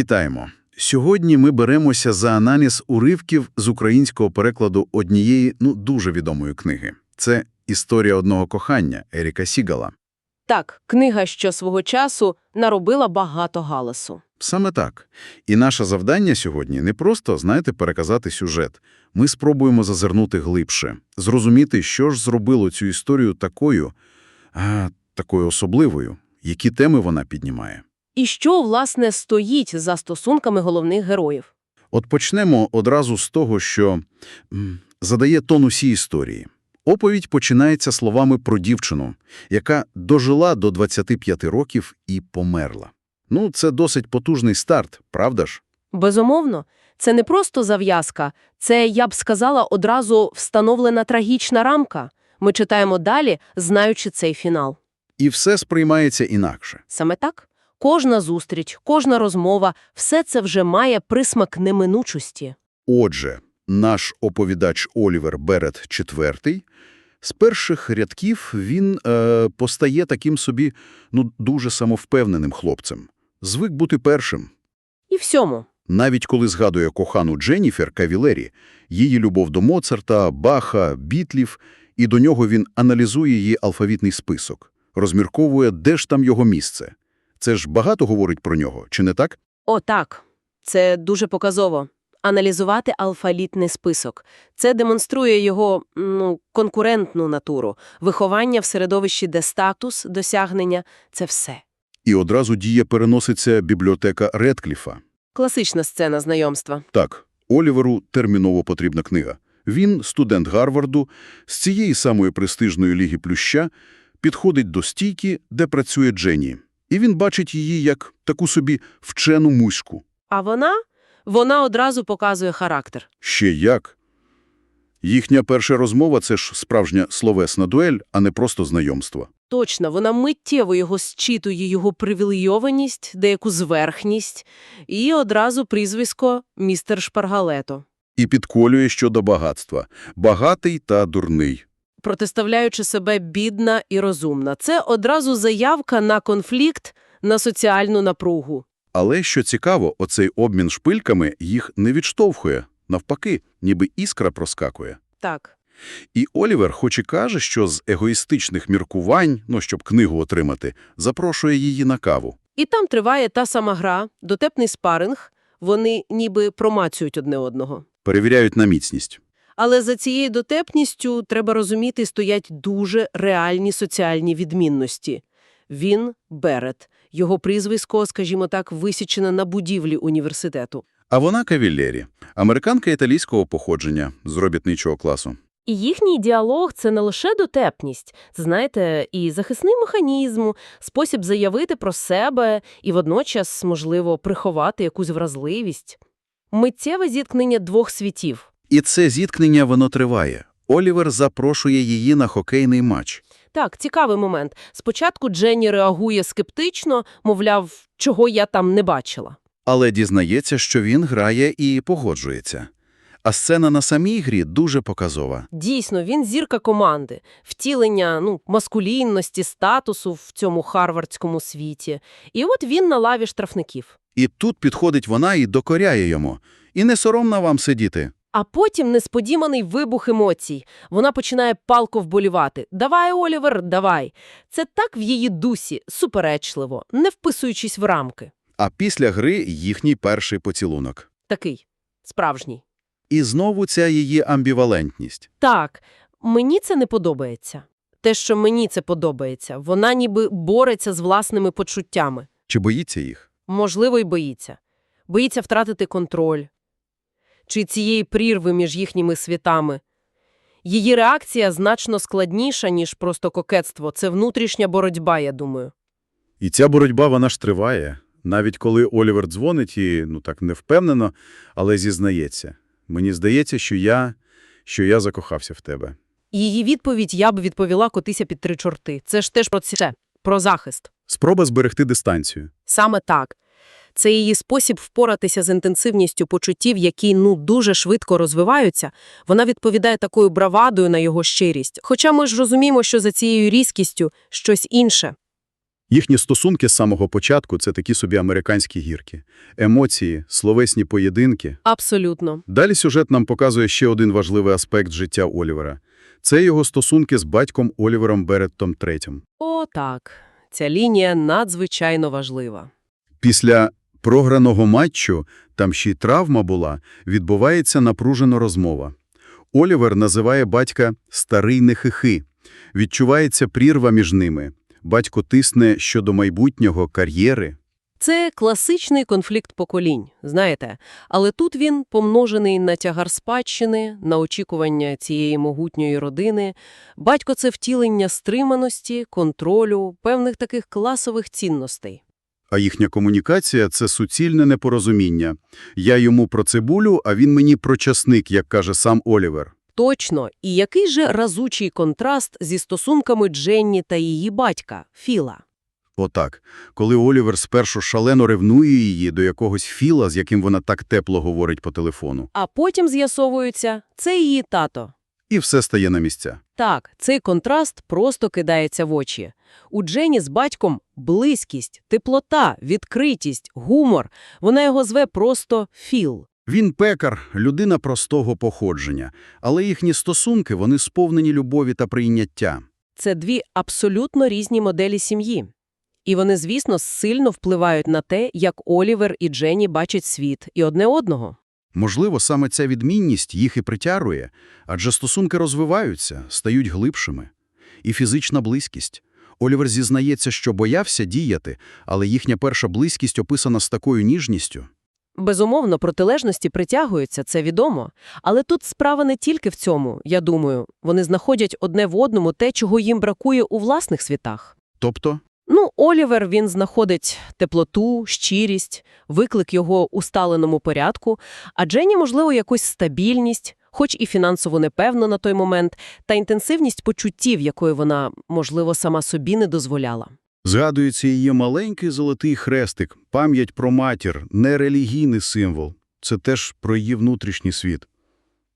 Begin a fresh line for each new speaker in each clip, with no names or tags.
Вітаємо! Сьогодні ми беремося за аналіз уривків з українського перекладу однієї, ну, дуже відомої книги. Це «Історія одного кохання» Еріка Сігала.
Так, книга, що свого часу наробила багато галасу.
Саме так. І наше завдання сьогодні не просто, знаєте, переказати сюжет. Ми спробуємо зазирнути глибше, зрозуміти, що ж зробило цю історію такою, а, такою особливою, які теми вона піднімає.
І що, власне, стоїть за стосунками головних героїв?
От почнемо одразу з того, що задає тон усій історії. Оповідь починається словами про дівчину, яка дожила до 25 років і померла. Ну, це досить потужний старт, правда ж?
Безумовно, це не просто зав'язка, це, я б сказала, одразу встановлена трагічна рамка. Ми читаємо далі, знаючи цей фінал.
І все сприймається інакше.
Саме так? Кожна зустріч, кожна розмова – все це вже має присмак неминучості.
Отже, наш оповідач Олівер Берет IV, з перших рядків він е, постає таким собі, ну, дуже самовпевненим хлопцем. Звик бути першим.
І всьому.
Навіть коли згадує кохану Дженніфер Кавілері, її любов до Моцарта, Баха, Бітлів, і до нього він аналізує її алфавітний список, розмірковує, де ж там його місце. Це ж багато говорить про нього, чи не так?
О, так. Це дуже показово. Аналізувати алфавітний список. Це демонструє його ну, конкурентну натуру. Виховання в середовищі, де статус, досягнення – це все.
І одразу діє переноситься бібліотека Редкліфа.
Класична сцена знайомства.
Так, Оліверу терміново потрібна книга. Він, студент Гарварду, з цієї самої престижної ліги Плюща, підходить до стійки, де працює Дженні. І він бачить її як таку собі вчену муську.
А вона? Вона одразу показує характер.
Ще як. Їхня перша розмова – це ж справжня словесна дуель, а не просто знайомство.
Точно, вона миттєво його зчитує, його привілейованість, деяку зверхність, і одразу прізвисько «Містер Шпаргалето»,
І підколює щодо багатства. Багатий та дурний.
Протиставляючи себе бідна і розумна. Це одразу заявка на конфлікт, на соціальну напругу.
Але, що цікаво, оцей обмін шпильками їх не відштовхує. Навпаки, ніби іскра проскакує.
Так.
І Олівер хоч і каже, що з егоїстичних міркувань, ну, щоб книгу отримати, запрошує її на каву.
І там триває та сама гра, дотепний спаринг, вони ніби промацюють одне одного.
Перевіряють на міцність.
Але за цією дотепністю, треба розуміти, стоять дуже реальні соціальні відмінності. Він – Берет. Його прізвисько, скажімо так, висічене на будівлі університету.
А вона Кавіллері, американка італійського походження, з робітничого класу.
І їхній діалог – це не лише дотепність, знаєте, і захисний механізм, спосіб заявити про себе і водночас, можливо, приховати якусь вразливість. Миттєве зіткнення двох світів.
І це зіткнення воно триває. Олівер запрошує її на хокейний матч.
Так, цікавий момент. Спочатку Дженні реагує скептично, мовляв, чого я там не бачила.
Але дізнається, що він грає і погоджується. А сцена на самій грі дуже показова.
Дійсно, він зірка команди, втілення ну, маскулінності, статусу в цьому харвардському світі. І от він на лаві штрафників.
І тут підходить вона і докоряє йому. І не соромно вам сидіти.
А потім несподіваний вибух емоцій. Вона починає палко вболівати. «Давай, Олівер, давай!» Це так в її дусі, суперечливо, не вписуючись в рамки.
А після гри їхній перший поцілунок.
Такий, справжній.
І знову ця її амбівалентність.
Так, мені це не подобається. Те, що мені це подобається, вона ніби бореться з власними почуттями.
Чи боїться їх?
Можливо, й боїться. Боїться втратити контроль. Чи цієї прірви між їхніми світами. Її реакція значно складніша, ніж просто кокетство. Це внутрішня боротьба, я думаю.
І ця боротьба, вона ж триває. Навіть коли Олівер дзвонить і, ну так, не впевнено, але зізнається. Мені здається, що я, що я закохався в тебе.
Її відповідь я б відповіла котися під три чорти. Це ж теж про це, про захист.
Спроба зберегти дистанцію.
Саме так. Це її спосіб впоратися з інтенсивністю почуттів, які, ну, дуже швидко розвиваються. Вона відповідає такою бравадою на його щирість. Хоча ми ж розуміємо, що за цією різкістю щось інше.
Їхні стосунки з самого початку – це такі собі американські гірки. Емоції, словесні поєдинки.
Абсолютно.
Далі сюжет нам показує ще один важливий аспект життя Олівера. Це його стосунки з батьком Олівером Береттом III.
О, так. Ця лінія надзвичайно важлива.
Після програного матчу, там ще й травма була, відбувається напружена розмова. Олівер називає батька «старий нехихи». Відчувається прірва між ними. Батько тисне щодо майбутнього, кар'єри.
Це класичний конфлікт поколінь, знаєте. Але тут він помножений на тягар спадщини, на очікування цієї могутньої родини. Батько – це втілення стриманості, контролю, певних таких класових цінностей.
А їхня комунікація – це суцільне непорозуміння. Я йому про цибулю, а він мені про часник, як каже сам Олівер.
Точно. І який же разучий контраст зі стосунками Дженні та її батька, Філа.
Отак. Коли Олівер спершу шалено ревнує її до якогось Філа, з яким вона так тепло говорить по телефону,
А потім з'ясовується, це її тато.
І все стає на місця.
Так, цей контраст просто кидається в очі. У Джені з батьком близькість, теплота, відкритість, гумор. Вона його зве просто Філ.
Він пекар, людина простого походження, але їхні стосунки, вони сповнені любові та прийняття.
Це дві абсолютно різні моделі сім'ї. І вони, звісно, сильно впливають на те, як Олівер і Дженні бачать світ і одне одного.
Можливо, саме ця відмінність їх і притягує, адже стосунки розвиваються, стають глибшими. І фізична близькість. Олівер зізнається, що боявся діяти, але їхня перша близькість описана з такою ніжністю.
Безумовно, протилежності притягуються, це відомо. Але тут справа не тільки в цьому, я думаю. Вони знаходять одне в одному те, чого їм бракує у власних світах.
Тобто,
Ну, Олівер, він знаходить теплоту, щирість, виклик його усталеному порядку, а Дженні, можливо, якусь стабільність, хоч і фінансово непевно на той момент, та інтенсивність почуттів, якої вона, можливо, сама собі не дозволяла.
згадується її маленький золотий хрестик, пам'ять про матір, нерелігійний символ. Це теж про її внутрішній світ.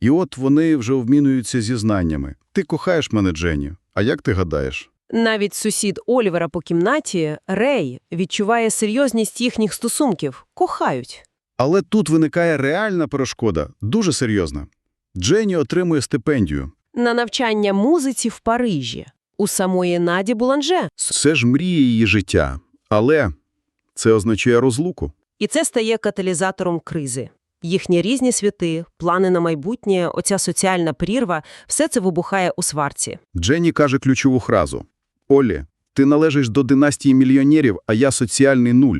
І от вони вже обмінюються зізнаннями. «Ти кохаєш мене, Дженні, а як ти гадаєш?»
Навіть сусід Олівера по кімнаті, Рей, відчуває серйозність їхніх стосунків, кохають.
Але тут виникає реальна перешкода, дуже серйозна. Дженні отримує стипендію.
На навчання музиці в Парижі. У самої Наді Буланже.
Це ж мрія її життя. Але це означає розлуку.
І це стає каталізатором кризи. Їхні різні світи, плани на майбутнє, оця соціальна прірва – все це вибухає у сварці.
Дженні каже ключову фразу. «Олі, ти належиш до династії мільйонерів, а я соціальний нуль».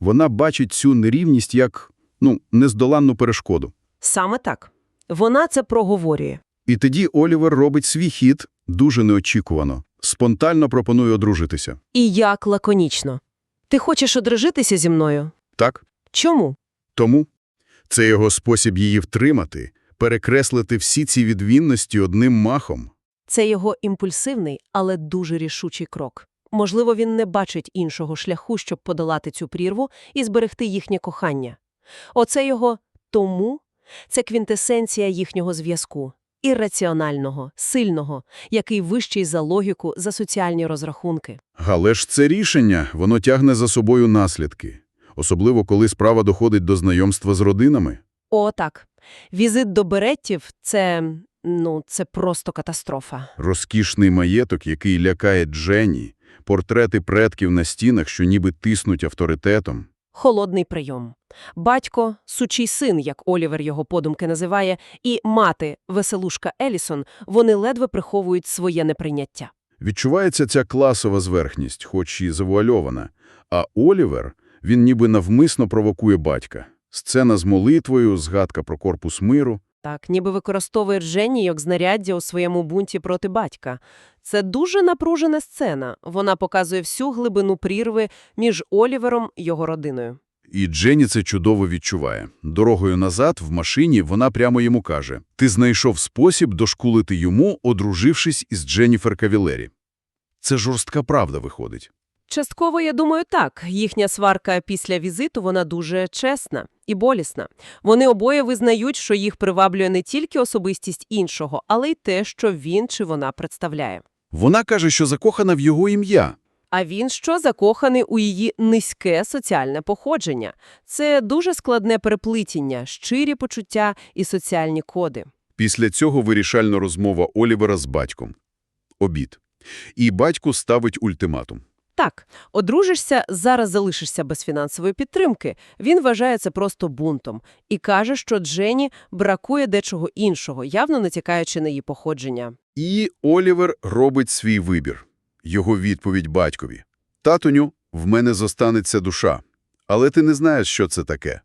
Вона бачить цю нерівність як, ну, нездоланну перешкоду.
Саме так. Вона це проговорює.
І тоді Олівер робить свій хід дуже неочікувано. Спонтанно пропонує одружитися.
І як лаконічно. Ти хочеш одружитися зі мною?
Так?
Чому?
Тому це його спосіб її втримати, перекреслити всі ці відмінності одним махом.
Це його імпульсивний, але дуже рішучий крок. Можливо, він не бачить іншого шляху, щоб подолати цю прірву і зберегти їхнє кохання. Оце його «тому» – це квінтесенція їхнього зв'язку. Ірраціонального, сильного, який вищий за логіку, за соціальні розрахунки.
Але ж це рішення, воно тягне за собою наслідки. Особливо, коли справа доходить до знайомства з родинами.
О, так. Візит до Береттів – це, ну, це просто катастрофа.
Розкішний маєток, який лякає Дженні, портрети предків на стінах, що ніби тиснуть авторитетом.
Холодний прийом. Батько, сучий син, як Олівер його подумки називає, і мати, веселушка Елісон, вони ледве приховують своє неприйняття.
Відчувається ця класова зверхність, хоч і завуальована. А Олівер, він ніби навмисно провокує батька. Сцена з молитвою, згадка про корпус миру.
Так, ніби використовує Дженні як знаряддя у своєму бунті проти батька. Це дуже напружена сцена. Вона показує всю глибину прірви між Олівером і його родиною.
І Дженні це чудово відчуває. Дорогою назад, в машині, вона прямо йому каже «Ти знайшов спосіб дошкулити йому, одружившись із Дженніфер Кавілері». Це жорстка правда виходить.
Частково, я думаю, так. Їхня сварка після візиту, вона дуже чесна і болісна. Вони обоє визнають, що їх приваблює не тільки особистість іншого, але й те, що він чи вона представляє.
Вона каже, що закохана в його ім'я.
А він що закоханий у її низьке соціальне походження. Це дуже складне переплетіння, щирі почуття і соціальні коди.
Після цього вирішальна розмова Олівера з батьком. Обід. І батько ставить ультиматум.
Так, одружишся, зараз залишишся без фінансової підтримки. Він вважає це просто бунтом і каже, що Дженні бракує дечого іншого, явно натякаючи на її походження.
І Олівер робить свій вибір. Його відповідь батькові. «Татуню, в мене зостанеться душа. Але ти не знаєш, що це таке.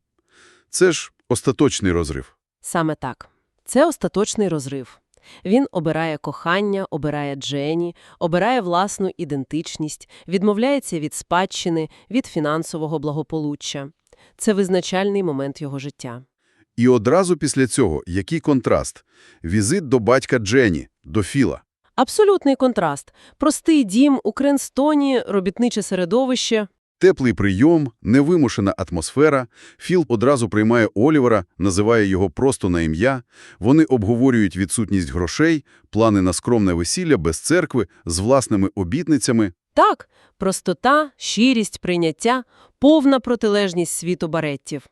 Це ж остаточний розрив.
Саме так. Це остаточний розрив. Він обирає кохання, обирає Дженні, обирає власну ідентичність, відмовляється від спадщини, від фінансового благополуччя. Це визначальний момент його життя.
І одразу після цього, який контраст? Візит до батька Дженні, до Філа.
Абсолютний контраст. Простий дім у Кренстоні, робітниче середовище.
Теплий прийом, невимушена атмосфера. Філ одразу приймає Олівера, називає його просто на ім'я. Вони обговорюють відсутність грошей, плани на скромне весілля без церкви, з власними обітницями.
Так, простота, щирість, прийняття – повна протилежність світу бареттів.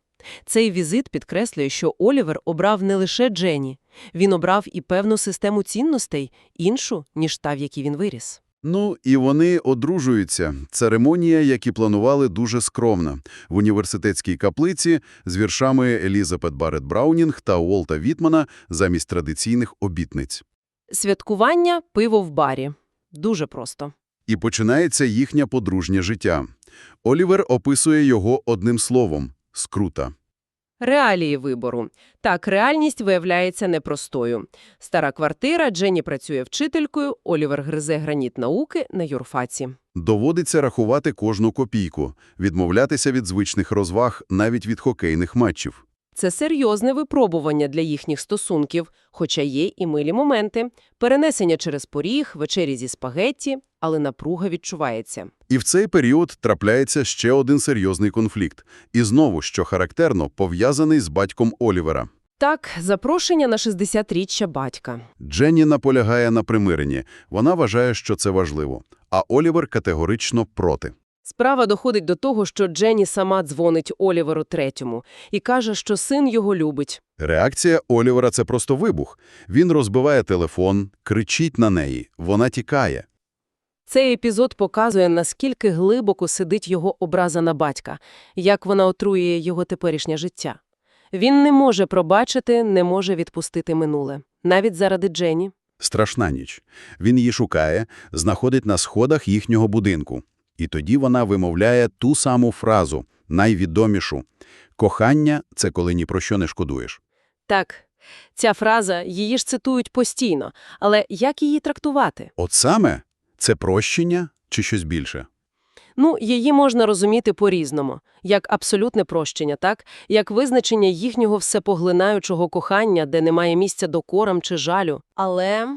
Цей візит підкреслює, що Олівер обрав не лише Дженні. Він обрав і певну систему цінностей, іншу, ніж та, в якій він виріс.
Ну, і вони одружуються. Церемонія, як і планували, дуже скромна. В університетській каплиці з віршами Елізабет Барретт Браунінг та Уолта Вітмана замість традиційних обітниць.
Святкування – пиво в барі. Дуже просто.
І починається їхнє подружнє життя. Олівер описує його одним словом – скрута.
Реалії вибору. Так, реальність виявляється непростою. Стара квартира, Дженні працює вчителькою, Олівер гризе граніт науки на юрфаці.
Доводиться рахувати кожну копійку, відмовлятися від звичних розваг, навіть від хокейних матчів.
Це серйозне випробування для їхніх стосунків, хоча є і милі моменти. Перенесення через поріг, вечері зі спагетті, але напруга відчувається.
І в цей період трапляється ще один серйозний конфлікт. І знову, що характерно, пов'язаний з батьком Олівера.
Так, запрошення на 60-річчя батька.
Дженні наполягає на примиренні. Вона вважає, що це важливо. А Олівер категорично проти.
Справа доходить до того, що Дженні сама дзвонить Оліверу третьому і каже, що син його любить.
Реакція Олівера – це просто вибух. Він розбиває телефон, кричить на неї. Вона тікає.
Цей епізод показує, наскільки глибоко сидить його образа на батька, як вона отруює його теперішнє життя. Він не може пробачити, не може відпустити минуле. Навіть заради Дженні.
Страшна ніч. Він її шукає, знаходить на сходах їхнього будинку. І тоді вона вимовляє ту саму фразу, найвідомішу. «Кохання – це коли ні про що не шкодуєш».
Так, ця фраза, її ж цитують постійно, але як її трактувати?
От саме? Це прощення чи щось більше?
Ну, її можна розуміти по-різному, як абсолютне прощення, так? Як визначення їхнього всепоглинаючого кохання, де немає місця докорам чи жалю. Але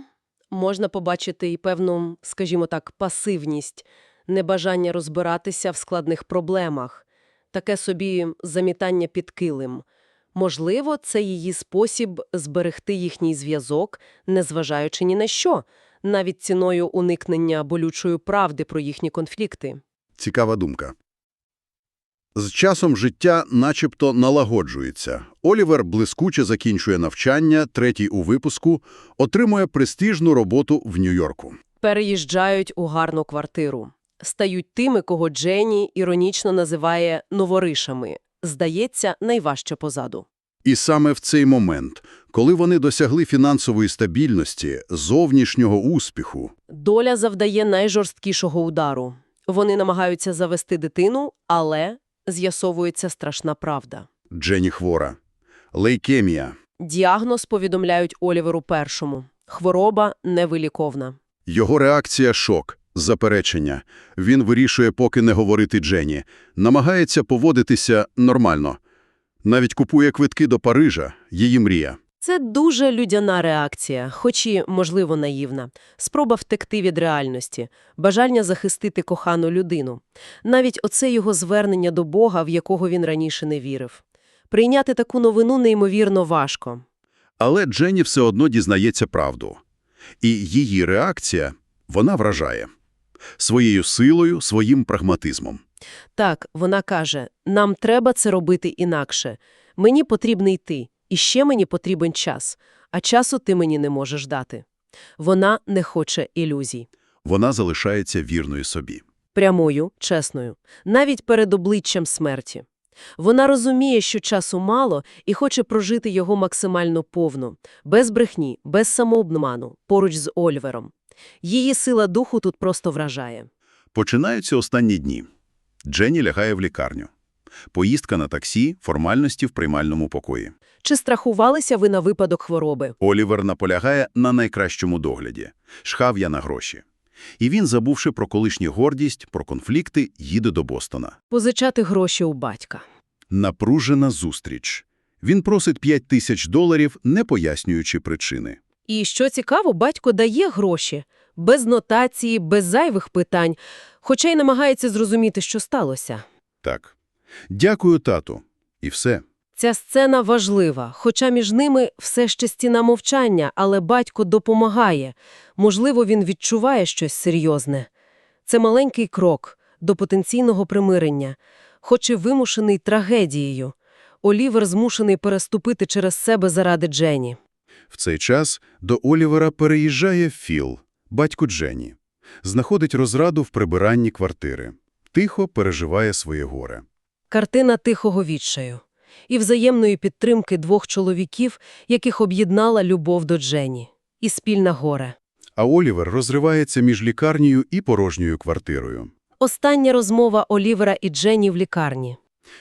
можна побачити і певну, скажімо так, пасивність, небажання розбиратися в складних проблемах, таке собі замітання під килим. Можливо, це її спосіб зберегти їхній зв'язок, незважаючи ні на що, навіть ціною уникнення болючої правди про їхні конфлікти.
Цікава думка. З часом життя начебто налагоджується. Олівер блискуче закінчує навчання, третій у випуску, отримує престижну роботу в Нью-Йорку.
Переїжджають у гарну квартиру. Стають тими, кого Дженні іронічно називає «новоришами». Здається, найважче позаду.
І саме в цей момент, коли вони досягли фінансової стабільності, зовнішнього успіху,
Доля завдає найжорсткішого удару. Вони намагаються завести дитину, але з'ясовується страшна правда.
Дженні хвора. Лейкемія.
Діагноз повідомляють Оліверу першому. Хвороба невиліковна.
Його реакція – шок, заперечення. Він вирішує поки не говорити Дженні. Намагається поводитися нормально. Навіть купує квитки до Парижа, її мрія.
Це дуже людяна реакція, хоч і, можливо, наївна. Спроба втекти від реальності, бажання захистити кохану людину. Навіть оце його звернення до Бога, в якого він раніше не вірив. Прийняти таку новину неймовірно важко.
Але Дженні все одно дізнається правду. І її реакція, вона вражає. Своєю силою, своїм прагматизмом.
Так, вона каже, нам треба це робити інакше. Мені потрібний ти, і ще мені потрібен час, а часу ти мені не можеш дати. Вона не хоче ілюзій.
Вона залишається вірною собі.
Прямою, чесною, навіть перед обличчям смерті. Вона розуміє, що часу мало і хоче прожити його максимально повно, без брехні, без самообману, поруч з Ольвером. Її сила духу тут просто вражає.
Починаються останні дні. Дженні лягає в лікарню. Поїздка на таксі, формальності в приймальному покої.
Чи страхувалися ви на випадок хвороби?
Олівер наполягає на найкращому догляді. Шхав я на гроші. І він, забувши про колишню гордість, про конфлікти, їде до Бостона.
Позичати гроші у батька.
Напружена зустріч. Він просить 5 тисяч доларів, не пояснюючи причини.
І, що цікаво, батько дає гроші. Без нотації, без зайвих питань, хоча й намагається зрозуміти, що сталося.
Так. Дякую, тату. І все.
Ця сцена важлива, хоча між ними все ще стіна мовчання, але батько допомагає. Можливо, він відчуває щось серйозне. Це маленький крок до потенційного примирення, хоч і вимушений трагедією. Олівер змушений переступити через себе заради Джені.
В цей час до Олівера переїжджає Філ, батько Дженні. Знаходить розраду в прибиранні квартири. Тихо переживає своє горе.
Картина тихого відчаю і взаємної підтримки двох чоловіків, яких об'єднала любов до Джені, і спільне горе.
А Олівер розривається між лікарнею і порожньою квартирою.
Остання розмова Олівера і Джені в лікарні.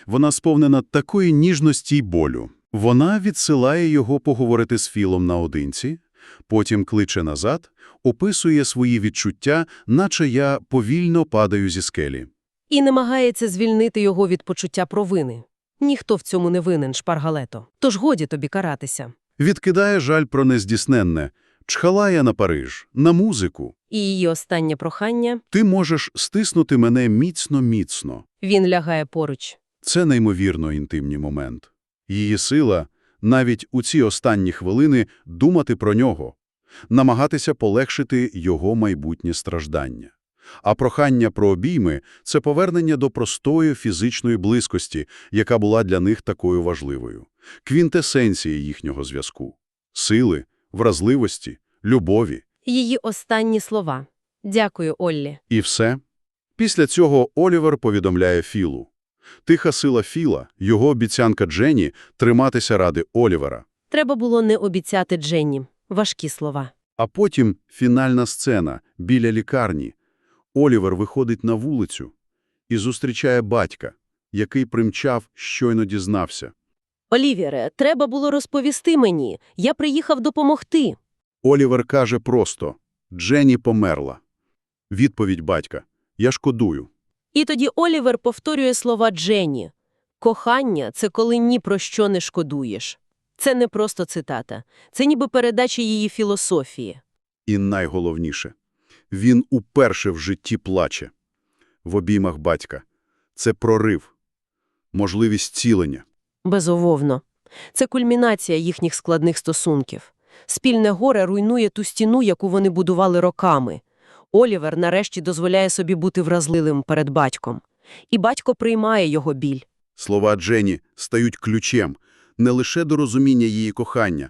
Вона сповнена такої ніжності й болю. Вона відсилає його поговорити з Філом наодинці, потім кличе назад, описує свої відчуття, наче я повільно падаю зі скелі.
І намагається звільнити його від почуття провини. Ніхто в цьому не винен, шпаргалето. Тож годі тобі каратися.
Відкидає жаль про нездійсненне, чхалає на Париж, на музику.
І її останнє прохання
Ти можеш стиснути мене міцно-міцно.
він лягає поруч.
Це неймовірно інтимний момент. Її сила навіть у ці останні хвилини думати про нього, намагатися полегшити його майбутнє страждання. А прохання про обійми – це повернення до простої фізичної близькості, яка була для них такою важливою. Квінтесенція їхнього зв'язку. Сили, вразливості, любові.
Її останні слова. Дякую, Оллі.
І все. Після цього Олівер повідомляє Філу. Тиха сила Філа, його обіцянка Дженні – триматися ради Олівера.
Треба було не обіцяти Дженні. Важкі слова.
А потім фінальна сцена біля лікарні. Олівер виходить на вулицю і зустрічає батька, який примчав, щойно дізнався.
Олівіре, треба було розповісти мені. Я приїхав допомогти.
Олівер каже просто «Дженні померла». Відповідь батька «Я шкодую».
І тоді Олівер повторює слова Дженні. «Кохання – це коли ні про що не шкодуєш». Це не просто цитата. Це ніби передача її філософії.
І найголовніше – він уперше в житті плаче. В обіймах батька. Це прорив, можливість цілення.
Безумовно. Це кульмінація їхніх складних стосунків. Спільне горе руйнує ту стіну, яку вони будували роками. Олівер нарешті дозволяє собі бути вразливим перед батьком. І батько приймає його біль.
Слова Дженні стають ключем не лише до розуміння її кохання,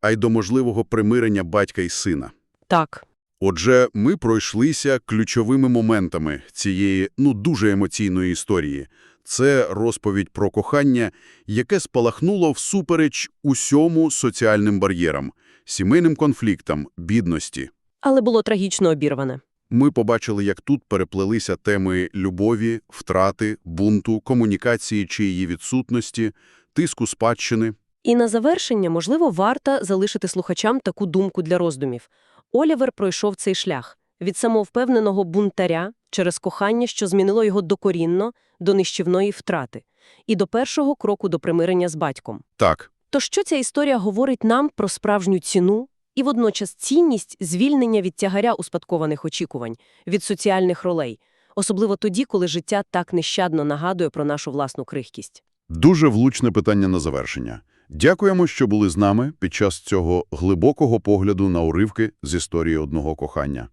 а й до можливого примирення батька і сина.
Так,
Отже, ми пройшлися ключовими моментами цієї, ну, дуже емоційної історії. Це розповідь про кохання, яке спалахнуло всупереч усьому соціальним бар'єрам, сімейним конфліктам, бідності.
Але було трагічно обірване.
Ми побачили, як тут переплелися теми любові, втрати, бунту, комунікації чи її відсутності, тиску спадщини.
І на завершення, можливо, варто залишити слухачам таку думку для роздумів. Олівер пройшов цей шлях від самовпевненого бунтаря через кохання, що змінило його докорінно, до нищівної втрати, і до першого кроку до примирення з батьком.
Так,
То що ця історія говорить нам про справжню ціну і водночас цінність звільнення від тягаря успадкованих очікувань, від соціальних ролей, особливо тоді, коли життя так нещадно нагадує про нашу власну крихкість.
Дуже влучне питання на завершення. Дякуємо, що були з нами під час цього глибокого погляду на уривки з історії одного кохання.